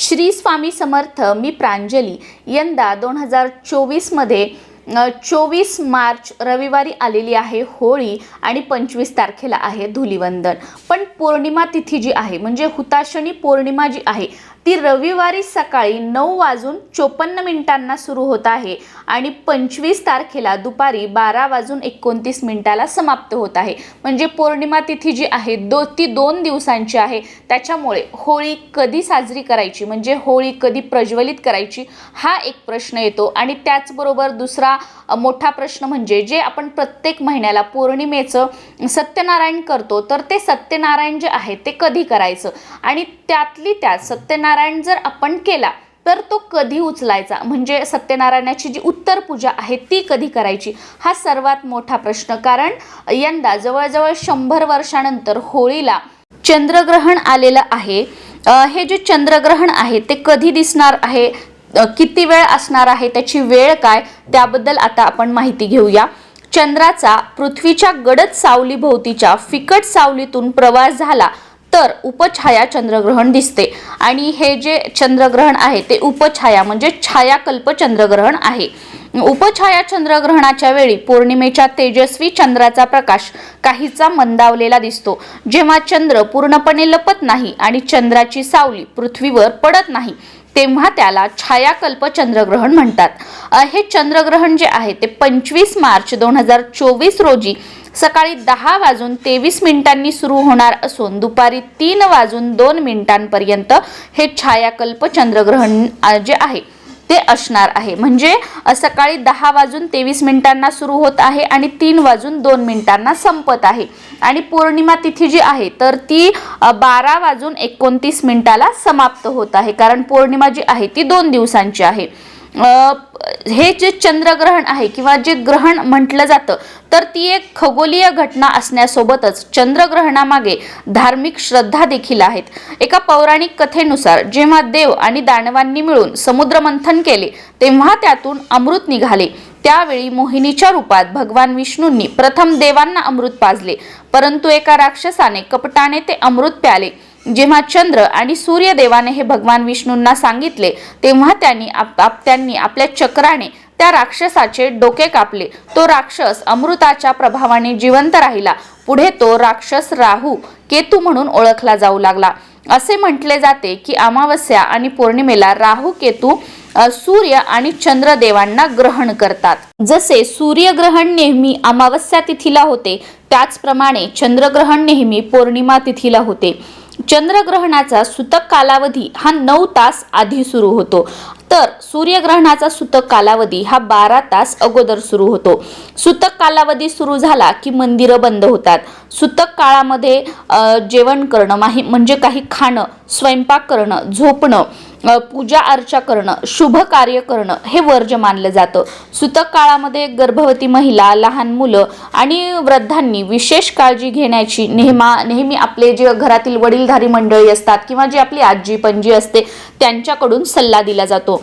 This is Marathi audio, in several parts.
श्री स्वामी समर्थ मी प्रांजली. यंदा दोन हजार चोवीसमध्ये चोवीस मार्च रविवारी आलेली आहे होळी आणि पंचवीस तारखेला आहे धुलिवंदन. पण पौर्णिमा तिथी जी आहे म्हणजे हुताशनी पौर्णिमा जी आहे ती रविवारी सकाळी नऊ वाजून चोपन्न मिनिटांना सुरू होत आहे आणि पंचवीस तारखेला दुपारी बारा वाजून एकोणतीस मिनिटाला समाप्त होत आहे. म्हणजे पौर्णिमा तिथी जी आहे दो ती दोन दिवसांची आहे. त्याच्यामुळे होळी कधी साजरी करायची म्हणजे होळी कधी प्रज्वलित करायची हा एक प्रश्न येतो. आणि त्याचबरोबर दुसरा मोठा प्रश्न म्हणजे जे आपण प्रत्येक महिन्याला पौर्णिमेचं सत्यनारायण करतो तर ते सत्यनारायण जे आहे ते कधी करायचं? आणि त्यातली त्यात सत्यनारायण जर आपण केला तर तो कधी उचलायचा? म्हणजे सत्यनारायणाची जी उत्तर पूजा आहे ती कधी करायची? हा सर्वात मोठा प्रश्न. कारण यंदा जवळजवळ शंभर वर्षानंतर होळीला चंद्रग्रहण आलेलं आहे. हे जे चंद्रग्रहण आहे ते कधी दिसणार आहे? किती वेळ असणार आहे? त्याची वेळ काय? त्याबद्दल आता आपण माहिती घेऊया. चंद्राचा पृथ्वीच्या गडद सावलीभोवतीच्या फिकट सावलीतून प्रवास झाला. तर उपछाया चंद्रग्रहण दिसते. आणि हे जे चंद्रग्रहण आहे ते उपछाया म्हणजे छायाकल्प चंद्रग्रहण आहे. उपछाया चंद्रग्रहणाच्या वेळी पौर्णिमेच्या तेजस्वी चंद्राचा प्रकाश काहीचा मंदावलेला दिसतो. जेव्हा चंद्र पूर्णपणे लपत नाही आणि चंद्राची सावली पृथ्वीवर पडत नाही तेव्हा त्याला छायाकल्प चंद्रग्रहण म्हणतात. हे चंद्रग्रहण जे आहे ते पंचवीस मार्च दोन हजार चोवीस रोजी सकाळी दहा वाजून तेवीस मिनिटांनी सुरू होणार असून दुपारी तीन वाजून दोन मिनिटांपर्यंत हे छायाकल्प चंद्रग्रहण जे आहे ते असणार आहे. म्हणजे सकाळी दहा वाजून तेवीस मिनिटांना सुरू होत आहे आणि तीन वाजून दोन मिनिटांना संपत आहे. आणि पौर्णिमा तिथी जी आहे तर ती बारा वाजून एकोणतीस मिनिटाला समाप्त होत आहे. कारण पौर्णिमा जी आहे ती दोन दिवसांची आहे. हे जे चंद्रग्रहण आहे किंवा जे ग्रहण म्हटलं जातं तर ती एक खगोलीय घटना असण्यासोबतच चंद्रग्रहणामागे धार्मिक श्रद्धा देखील आहेत. एका पौराणिक कथेनुसार जेव्हा देव आणि दानवांनी मिळून समुद्रमंथन केले तेव्हा त्यातून अमृत निघाले. त्यावेळी मोहिनीच्या रूपात भगवान विष्णूंनी प्रथम देवांना अमृत पाजले परंतु एका राक्षसाने कपटाने ते अमृत प्याले. जेव्हा चंद्र आणि सूर्यदेवाने हे भगवान विष्णूंना सांगितले तेव्हा त्यांनी आप त्यांनी आपल्या चक्राने त्या राक्षसाचे डोके कापले. तो राक्षस अमृताच्या प्रभावाने जिवंत राहिला. पुढे तो राक्षस राहू केतू म्हणून ओळखला जाऊ लागला. असे म्हटले जाते की अमावस्या आणि पौर्णिमेला राहू केतू सूर्य आणि चंद्र देवांना ग्रहण करतात. जसे सूर्यग्रहण नेहमी अमावस्या तिथीला होते त्याचप्रमाणे चंद्रग्रहण नेहमी पौर्णिमा तिथीला होते. चंद्रग्रहणाचा सुतक कालावधी हा नऊ तास आधी सुरू होतो. तर सूर्यग्रहणाचा सुतक कालावधी हा बारा तास अगोदर सुरू होतो. सुतक कालावधी सुरू झाला की मंदिरं बंद होतात. सुतक काळामध्ये जेवण करणं माही म्हणजे काही खाणं स्वयंपाक करणं झोपणं पूजा अर्चा करणं शुभ कार्य करणं हे वर्ज मानलं जातं. सुतक काळामध्ये गर्भवती महिला लहान मुलं आणि वृद्धांनी विशेष काळजी घेण्याची नेहमा नेहमी आपले जे घरातील वडीलधारी मंडळी असतात किंवा जी आपली आजी पणजी असते त्यांच्याकडून सल्ला दिला जातो.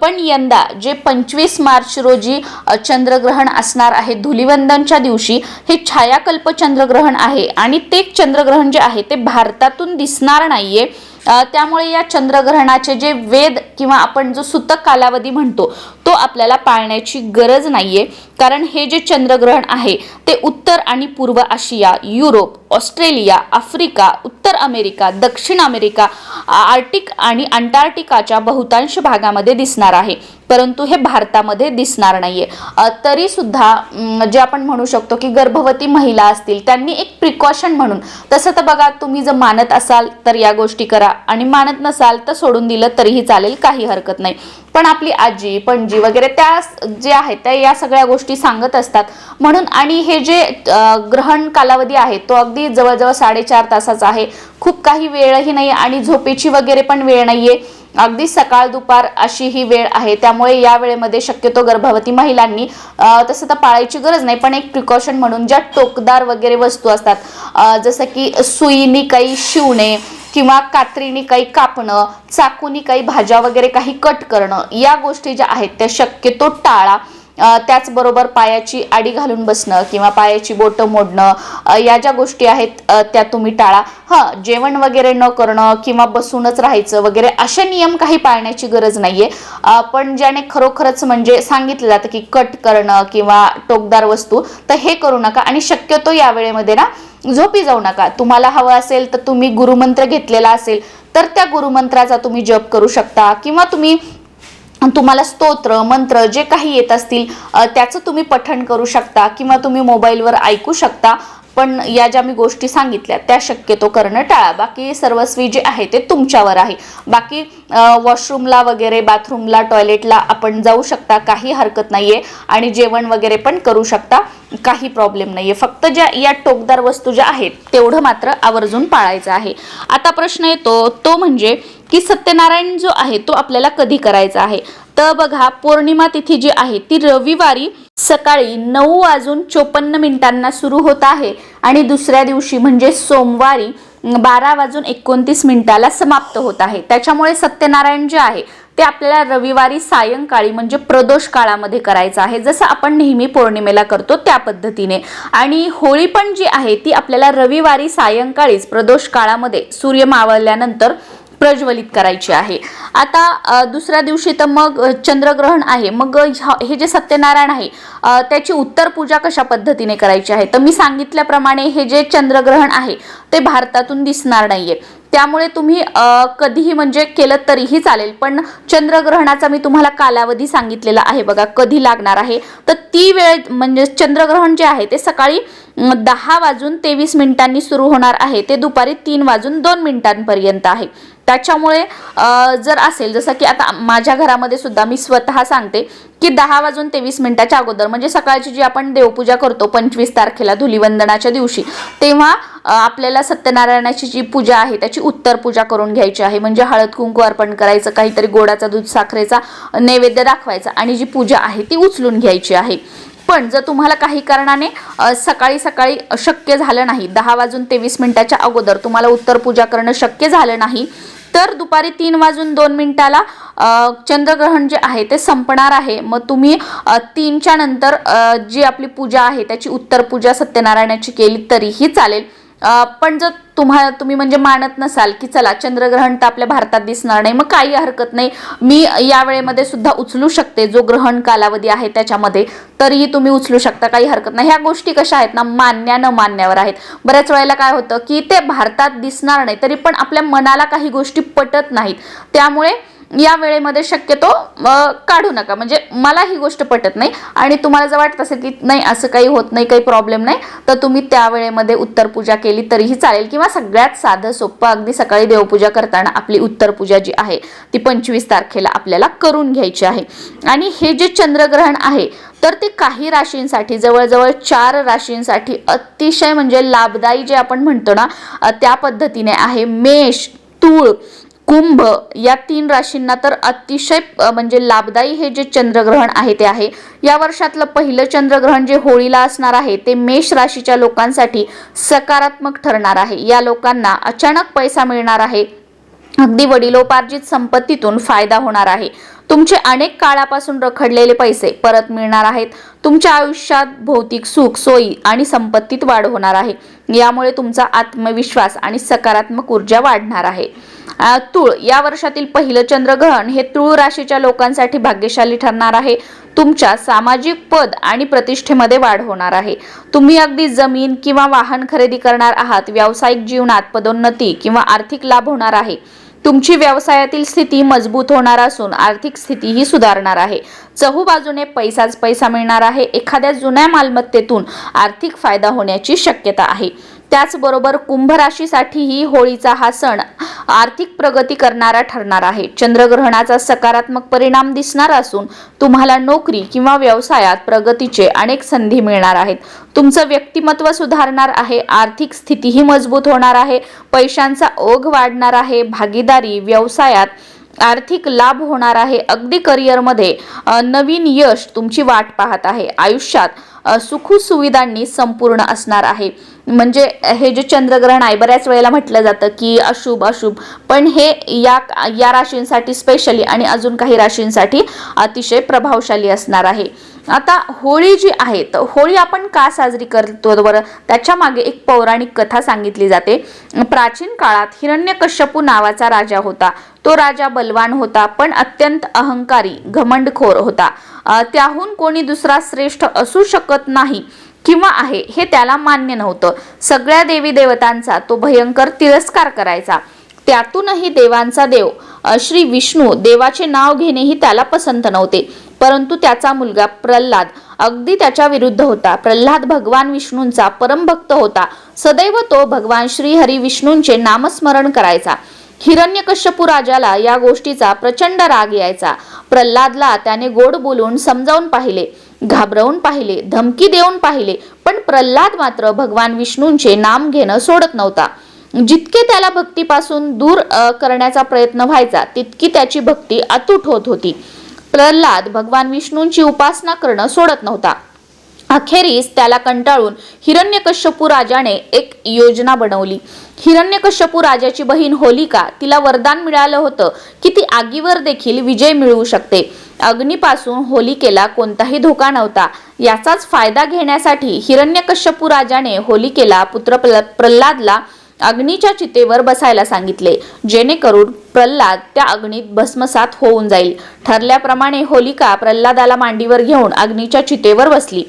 पण यंदा जे पंचवीस मार्च रोजी चंद्रग्रहण असणार आहे धुलिवंदनच्या दिवशी हे छायाकल्प चंद्रग्रहण आहे. आणि ते चंद्रग्रहण जे आहे ते भारतातून दिसणार नाहीये. त्यामुळे या चंद्रग्रहणाचे जे वेद किंवा आपण जो सुतक कालावधी म्हणतो तो आपल्याला पाळण्याची गरज नाहीये. कारण हे जे चंद्रग्रहण आहे ते उत्तर आणि पूर्व आशिया युरोप ऑस्ट्रेलिया आफ्रिका उत्तर अमेरिका दक्षिण अमेरिका आर्टिक आणि अंटार्क्टिकाच्या बहुतांश भागामध्ये दिसणार आहे. परंतु हे भारतामध्ये दिसणार नाहीये. आहे तरी सुद्धा जे आपण म्हणू शकतो की गर्भवती महिला असतील त्यांनी एक प्रिकॉशन म्हणून तसं तर बघा तुम्ही जर मानत असाल तर या गोष्टी करा आणि मानत नसाल तर सोडून दिलं तरीही चालेल काही हरकत नाही. पण आपली आजी पणजी वगैरे त्या जे आहेत त्या या सगळ्या गोष्टी सांगत असतात. म्हणून आणि हे जे ग्रहण कालावधी आहे तो अगदी जवळजवळ साडेचार तासाचा आहे. खूप काही वेळही नाही आणि झोपेची वगैरे पण वेळ नाहीये. अगदी सकाळ दुपार अशी ही वेळ आहे. त्यामुळे या वेळेमध्ये शक्यतो गर्भवती महिलांनी तसं तर पाळायची गरज नाही पण एक प्रिकॉशन म्हणून ज्या टोकदार वगैरे वस्तू असतात जसं की सुईनी काही शिवणे किंवा कात्रीने काही कापणं चाकूनी काही भाज्या वगैरे काही कट करणं या गोष्टी ज्या आहेत त्या शक्यतो टाळा. त्याचबरोबर पायाची आडी घालून बसणं किंवा पायाची बोटं मोडणं या ज्या गोष्टी आहेत त्या तुम्ही टाळा. हां जेवण वगैरे न करणं किंवा बसूनच राहायचं वगैरे असे नियम काही पाळण्याची गरज नाहीये. पण ज्याने खरोखरच म्हणजे सांगितलं जातं की कट करणं किंवा टोकदार वस्तू तर हे करू नका. आणि शक्यतो या वेळेमध्ये ना झोपी जाऊ नका. तुम्हाला हवं असेल तर तुम्ही गुरुमंत्र घेतलेला असेल तर त्या गुरुमंत्राचा तुम्ही जप करू शकता. किंवा तुम्ही तुम्हाला स्तोत्र मंत्र जे काही येत असतील त्याचं तुम्ही पठण करू शकता किंवा तुम्ही मोबाईलवर ऐकू शकता. पण या ज्या मी गोष्टी सांगितल्या त्या शक्यतो करणं टाळा. बाकी सर्वस्वी जे आहे ते तुमच्यावर आहे. बाकी वॉशरूमला वगैरे बाथरूमला टॉयलेटला आपण जाऊ शकता काही हरकत नाही आहे आणि जेवण वगैरे पण करू शकता काही प्रॉब्लेम नाही आहे फक्त ज्या या टोकदार वस्तू ज्या आहेत तेवढं मात्र आवर्जून पाळायचं आहे. आता प्रश्न येतो तो म्हणजे की सत्यनारायण जो आहे तो आपल्याला कधी करायचा आहे? तर बघा पौर्णिमा तिथी जी आहे ती रविवारी सकाळी नऊ वाजून चोपन्न मिनिटांना सुरू होत आहे. आणि दुसऱ्या दिवशी म्हणजे सोमवारी बारा वाजून एकोणतीस मिनिटाला समाप्त होत आहे. त्याच्यामुळे सत्यनारायण जे आहे ते आपल्याला रविवारी सायंकाळी म्हणजे प्रदोष काळामध्ये करायचं आहे. जसं आपण नेहमी पौर्णिमेला करतो त्या पद्धतीने. आणि होळी पण जी आहे ती आपल्याला रविवारी सायंकाळीच प्रदोष काळामध्ये सूर्य मावळल्यानंतर प्रज्वलित करायची आहे. आता दुसऱ्या दिवशी तर मग चंद्रग्रहण आहे. मग ह्या- हे जे सत्यनारायण आहे त्याची उत्तर पूजा कशा पद्धतीने करायची आहे? तर मी सांगितल्याप्रमाणे हे जे चंद्रग्रहण आहे ते भारतातून दिसणार नाहीये. त्यामुळे तुम्ही कधीही म्हणजे केलं तरीही चालेल. पण चंद्रग्रहणाचा मी तुम्हाला कालावधी सांगितलेला आहे बघा कधी लागणार आहे. तर ती वेळ म्हणजे चंद्रग्रहण जे आहे ते सकाळी दहा वाजून तेवीस मिनिटांनी सुरू होणार आहे. ते दुपारी तीन वाजून दोन मिनिटांपर्यंत आहे. त्याच्यामुळे जर असेल जसं की आता माझ्या घरामध्ये सुद्धा मी स्वतः सांगते की दहा वाजून तेवीस मिनिटाच्या अगोदर म्हणजे सकाळची जी आपण देवपूजा करतो पंचवीस तारखेला धुलीवंदनाच्या दिवशी तेव्हा आपल्याला सत्यनारायणाची जी पूजा आहे त्याची उत्तर पूजा करून घ्यायची आहे. म्हणजे हळद कुंकू अर्पण करायचं काहीतरी गोडाचा दूध साखरेचा नैवेद्य दाखवायचा आणि जी पूजा आहे ती उचलून घ्यायची आहे. पण जर तुम्हाला काही कारणाने सकाळी सकाळी शक्य झालं नाही दहा वाजून तेवीस मिनिटाच्या अगोदर तुम्हाला उत्तर पूजा करणं शक्य झालं नाही तर दुपारी तीन वाजून दोन मिनिटाला चंद्रग्रहण जे आहे ते संपणार आहे. मग तुम्ही तीनच्या नंतर जी आपली पूजा आहे त्याची उत्तर पूजा सत्यनारायणाची केली तरीही चालेल. पण जर तुम्हाला तुम्ही म्हणजे मानत नसाल की चला चंद्रग्रहण तर आपल्या भारतात दिसणार नाही मग काही हरकत नाही. मी या वेळेमध्ये सुद्धा उचलू शकते जो ग्रहण कालावधी आहे त्याच्यामध्ये तरीही तुम्ही उचलू शकता काही हरकत नाही. ह्या गोष्टी कशा आहेत ना मान्या न मान्यावर आहेत. बऱ्याच वेळेला काय होतं की ते भारतात दिसणार नाही तरी पण आपल्या मनाला काही गोष्टी पटत नाहीत. त्यामुळे या वेळेमध्ये शक्यतो काढू नका. म्हणजे मला ही गोष्ट पटत नाही आणि तुम्हाला जर वाटत असेल की नाही असं काही होत नाही काही प्रॉब्लेम नाही तर तुम्ही त्या वेळेमध्ये उत्तर पूजा केली तरीही चालेल किंवा सगळ्यात साधं सोपं अगदी सकाळी देवपूजा करताना आपली उत्तर पूजा जी आहे ती पंचवीस तारखेला आपल्याला करून घ्यायची आहे. आणि हे जे चंद्रग्रहण आहे तर ते काही राशींसाठी जवळजवळ चार राशींसाठी अतिशय म्हणजे लाभदायी जे आपण म्हणतो ना त्या पद्धतीने आहे. मेष तूळ कुंभ या तीन राशींना तर अतिशय म्हणजे लाभदायी हे जे चंद्रग्रहण आहे ते आहे. या वर्षातलं पहिलं चंद्रग्रहण जे होळीला असणार आहे ते मेष राशीच्या लोकांसाठी सकारात्मक ठरणार आहे. या लोकांना अचानक पैसा मिळणार आहे. अगदी वडिलोपार्जित संपत्तीतून फायदा होणार आहे. तुमचे अनेक काळापासून रखडलेले पैसे परत मिळणार आहेत. तुमच्या आयुष्यात भौतिक सुख सोयी आणि संपत्तीत वाढ होणार आहे. यामुळे तुमचा आत्मविश्वास आणि सकारात्मक ऊर्जा वाढणार आहे. तुळ या वर्षातील पहिलं चंद्रग्रहण हे तुळ राशीच्या लोकांसाठी भाग्यशाली ठरणार आहे. तुमच्या सामाजिक पद आणि प्रतिष्ठेमध्ये वाढ होणार आहे. तुम्ही अगदी जमीन किंवा वाहन खरेदी करणार आहात व्यावसायिक जीवनात पदोन्नती किंवा आर्थिक लाभ होणार आहे. तुमची व्यवसायातील स्थिती मजबूत होणार असून आर्थिक स्थितीही सुधारणार आहे. चहूबाजूने पैसाच पैसा मिळणार आहे. एखाद्या जुन्या मालमत्तेतून आर्थिक फायदा होण्याची शक्यता आहे. त्याचबरोबर कुंभ राशीसाठीही होळीचा हा सण आर्थिक प्रगती करणारा ठरणार आहे. चंद्रग्रहणाचा सकारात्मक परिणाम दिसणार असून तुम्हाला नोकरी किंवा व्यवसायात प्रगतीचे अनेक संधी मिळणार आहेत. तुमचं व्यक्तिमत्व सुधारणार आहे आर्थिक स्थितीही मजबूत होणार आहे पैशांचा ओघ वाढणार आहे भागीदारी व्यवसायात आर्थिक लाभ होणार आहे. अगदी करिअरमध्ये नवीन यश तुमची वाट पाहत आहे. आयुष्यात सुखसुविधांनी संपूर्ण असणार आहे. म्हणजे हे जे चंद्रग्रहण आहे बऱ्याच वेळेला म्हटलं जातं की अशुभ अशुभ. पण हे या या राशींसाठी स्पेशली आणि अजून काही राशींसाठी अतिशय प्रभावशाली असणार आहे. आता होळी जी आहे तर होळी आपण का साजरी करतो बरं? त्याच्यामागे एक पौराणिक कथा सांगितली जाते. प्राचीन काळात हिरण्यकश्यपू नावाचा राजा होता. तो राजा बलवान होता पण अत्यंत अहंकारी घमंडखोर होता. त्याहून कोणी दुसरा श्रेष्ठ असू शकत नाही किंवा आहे हे त्याला मान्य नव्हतं. सगळ्या देवी देवतांचा तो भयंकर तिरस्कार करायचा. त्यातूनही देवांचा देव श्री विष्णू देवाचे नाव घेणेही त्याला पसंत नव्हते. परंतु त्याचा मुलगा प्रल्हाद अगदी त्याच्या विरुद्ध होता. प्रल्हाद भगवान विष्णूंचा परमभक्त होता. सदैव तो भगवान श्री हरी विष्णूंचे नामस्मरण करायचा. हिरण्यकश्यपू राजाला या गोष्टीचा प्रचंड राग यायचा. प्रल्हादला त्याने गोड बोलून समजावून पाहिले. घाबरवून पाहिले धमकी देऊन पाहिले पण प्रल्हाद मात्र भगवान विष्णूंचे नाम घेणं सोडत नव्हता. जितके त्याला भक्तीपासून दूर करण्याचा प्रयत्न व्हायचा तितकी त्याची भक्ती अतूट होत होती. प्रल्हाद भगवान विष्णूंची उपासना करणं सोडत नव्हता. अखेरीस त्याला कंटाळून हिरण्यकश्यपू राजाने एक योजना बनवली. हिरण्यकश्यपू राजाची बहीण होलिका तिला वरदान मिळालं होतं की ती आगीवर देखील विजय मिळवू शकते. अग्नीपासून होलिकेला कोणताही धोका नव्हता. याचाच फायदा घेण्यासाठी हिरण्यकश्यपू राजाने होलिकेला पुत्र प्रल्हादला अग्नीच्या चितेवर बसायला सांगितले. जेणेकरून प्रल्हाद त्या अग्नीत भस्मसात होऊन जाईल. ठरल्याप्रमाणे होलिका प्रल्हादाला मांडीवर घेऊन अग्नीच्या चितेवर बसली.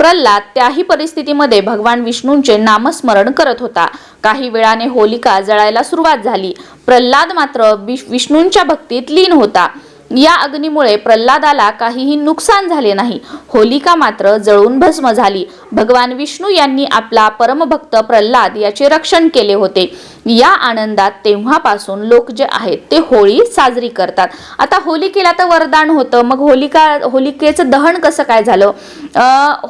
प्रल्हाद त्याही परिस्थितीमध्ये भगवान विष्णूंचे नामस्मरण करत होता. काही वेळाने होलिका जळायला सुरुवात झाली. प्रल्हाद मात्र विष- विष्णूंच्या भक्तीत लीन होता. या अग्नीमुळे प्रल्हादाला काहीही नुकसान झाले नाही. होलिका मात्र जळून भस्म झाली. भगवान विष्णू यांनी आपला परमभक्त प्रल्हाद याचे रक्षण केले होते. या आनंदात तेव्हापासून लोक जे आहेत ते होळी साजरी करतात. आता होलिकेला तर वरदान होतं. मग होलिका होलिकेचं दहन कसं काय झालं?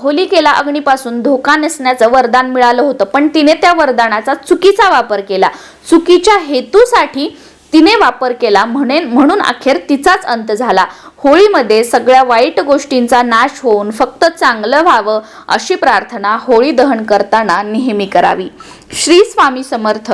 होलिकेला अग्नीपासून धोका नसण्याचं वरदान मिळालं होतं. पण तिने त्या वरदानाचा चुकीचा वापर केला. चुकीच्या हेतूसाठी तिने वापर केला म्हणे म्हणून अखेर तिचाच अंत झाला. होळीमध्ये सगळ्या वाईट गोष्टींचा नाश होऊन फक्त चांगलं व्हावं अशी प्रार्थना होळी दहन करताना नेहमी करावी. श्री स्वामी समर्थ.